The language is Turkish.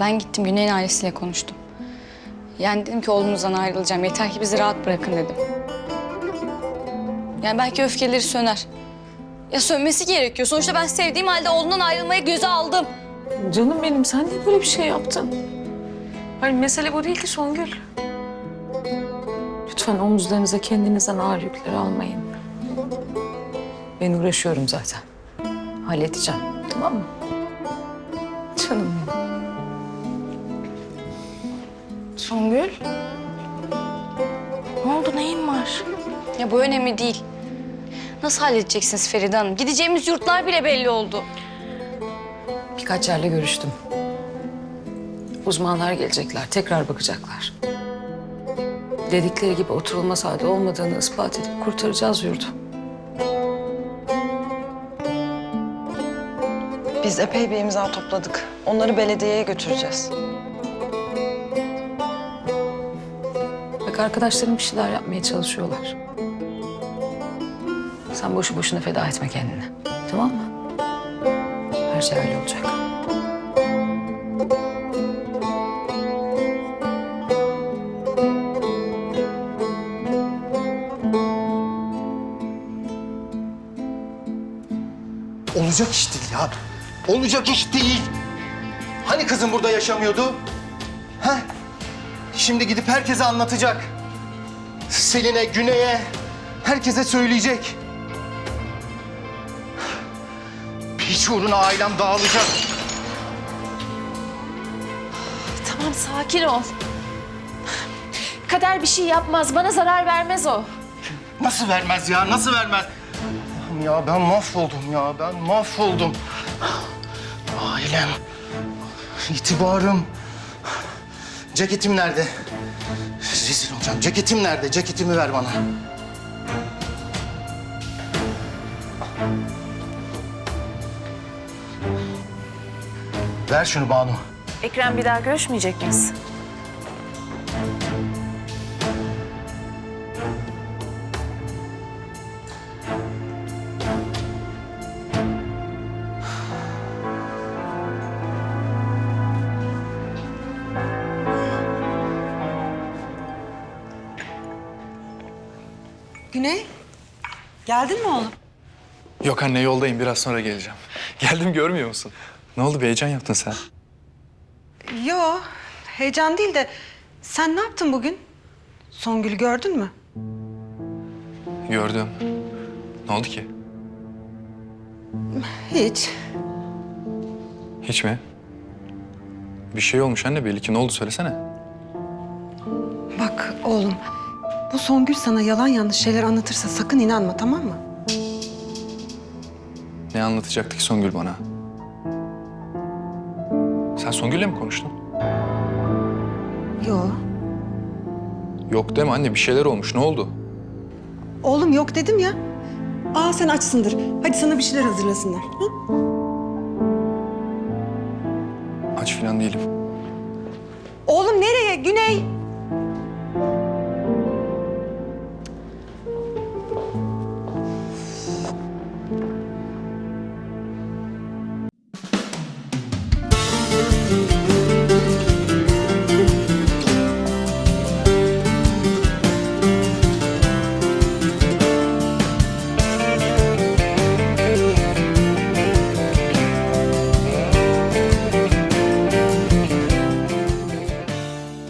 Ben gittim Güney'in ailesiyle konuştum. Yani dedim ki oğlumuzdan ayrılacağım. Yeter ki bizi rahat bırakın dedim. Yani belki öfkeleri söner. Ya sönmesi gerekiyor. Sonuçta ben sevdiğim halde oğlundan ayrılmayı göze aldım. Canım benim sen niye böyle bir şey yaptın? Hayır mesele bu değil ki Songül. Lütfen omuzlarınıza kendinizden ağır yükleri almayın. Ben uğraşıyorum zaten. Halledeceğim tamam mı? Canım benim. Songül. Ne oldu neyin var? Ya bu önemli değil. Nasıl halledeceksiniz Feride Hanım? Gideceğimiz yurtlar bile belli oldu. Birkaç yerle görüştüm. Uzmanlar gelecekler, tekrar bakacaklar. Dedikleri gibi oturulmaz halde olmadığını ispat edip kurtaracağız yurdu. Biz epey bir imza topladık. Onları belediyeye götüreceğiz. Bak bir şeyler yapmaya çalışıyorlar. Sen boşu boşuna feda etme kendini. Tamam mı? Her şey öyle olacak. Olacak iş değil ya. Olacak iş değil. Hani kızım burada yaşamıyordu? He? Şimdi gidip herkese anlatacak. Selin'e, Güney'e, herkese söyleyecek. Hiç uğruna ailem dağılacak. Tamam sakin ol. Kader bir şey yapmaz. Bana zarar vermez o. Nasıl vermez ya, nasıl vermez? Ya ben mahvoldum ya, ben mahvoldum. Ailem, itibarım. Ceketim nerede? Rezil olacağım. Ceketim nerede? Ceketimi ver bana. Ver şunu Banu. Ekrem bir daha görüşmeyecek miyiz? Güney, geldin mi oğlum? Yok anne yoldayım biraz sonra geleceğim. Geldim görmüyor musun? Ne oldu bir heyecan yaptın sen? Yo, heyecan değil de sen ne yaptın bugün? Songül'ü gördün mü? Gördüm. Ne oldu ki? Hiç. Hiç mi? Bir şey olmuş anne belli ki. Ne oldu söylesene. Bak oğlum, bu Songül sana yalan yanlış şeyler anlatırsa sakın inanma tamam mı? Ne anlatacaktı ki Songül bana? Sen Songül'le mi konuştun? Yo. Yok deme anne bir şeyler olmuş. Ne oldu? Oğlum yok dedim ya. Aa sen açsındır. Hadi sana bir şeyler hazırlasınlar. Hı? Aç falan değilim. Oğlum nereye? Güney.